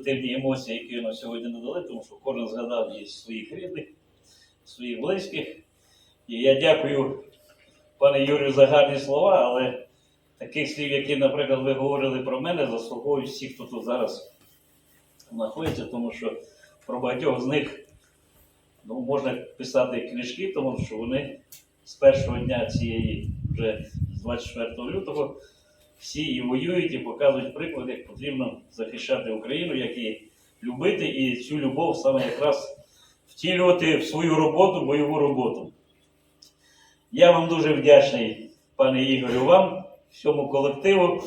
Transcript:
позитивні емоції, які нам сьогодні надали, тому що кожен згадав є своїх рідних, своїх близьких. І я дякую пане Юрію за гарні слова, але таких слів, які, наприклад, ви говорили про мене, заслуговують всі, хто тут зараз знаходиться, тому що про багатьох з них ну, можна писати книжки, тому що вони з першого дня цієї, вже з 24 лютого, всі і воюють, і показують приклад, як потрібно захищати Україну, як її любити, і цю любов саме якраз втілювати в свою роботу, бойову роботу. Я вам дуже вдячний, пане Ігорю, вам, всьому колективу.